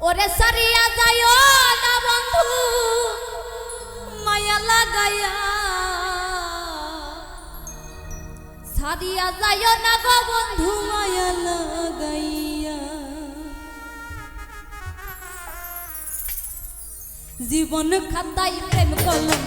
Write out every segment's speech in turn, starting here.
ওরে সারিয়া যায় না বন্ধু, মায়া লাগাইয়া। সারিয়া যায় না গো বন্ধু, মায়া লাগাইয়া। জীবন খাতাই প্রেম কলম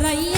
por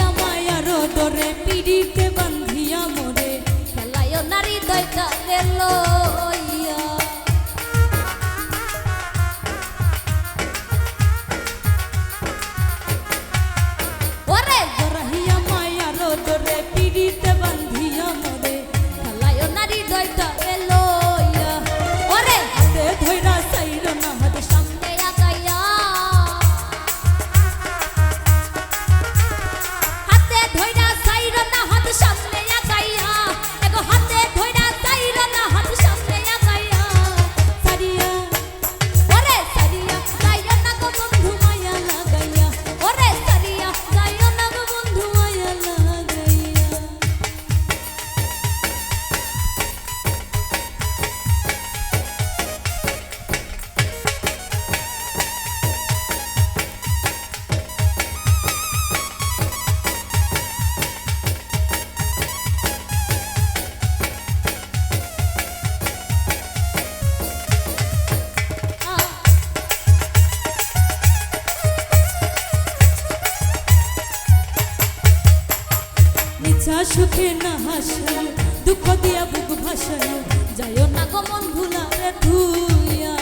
সুখে না হাসায়, দুঃখ দিয়া বুক ভাসায়, যাইও না গমন ভুলা রে ধুইয়া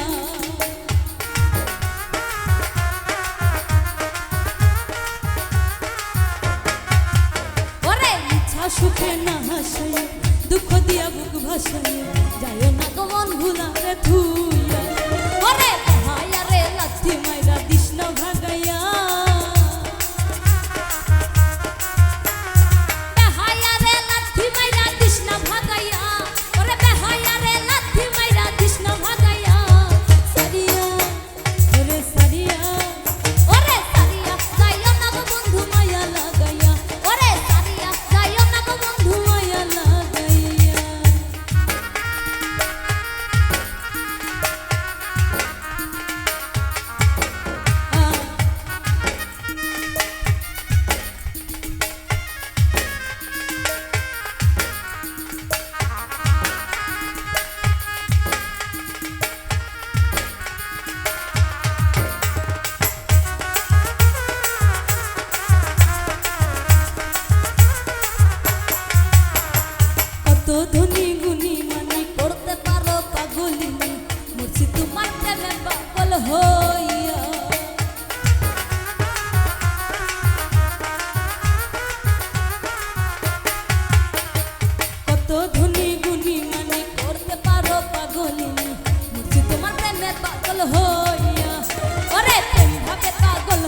সুখে না হাসায়, দুঃখ দিয়া বুক ভাসায়, যাইও গুনি গুনি মানে পড়তে পারো পাগলিনি মুছি তোমার প্রেমে পাগল হইয়া। কত ধুনি গুনি মানে পড়তে পারো পাগলিনি মুছি তোমার প্রেমে পাগল হইয়া। ওরে প্রেম ভাবে পাগল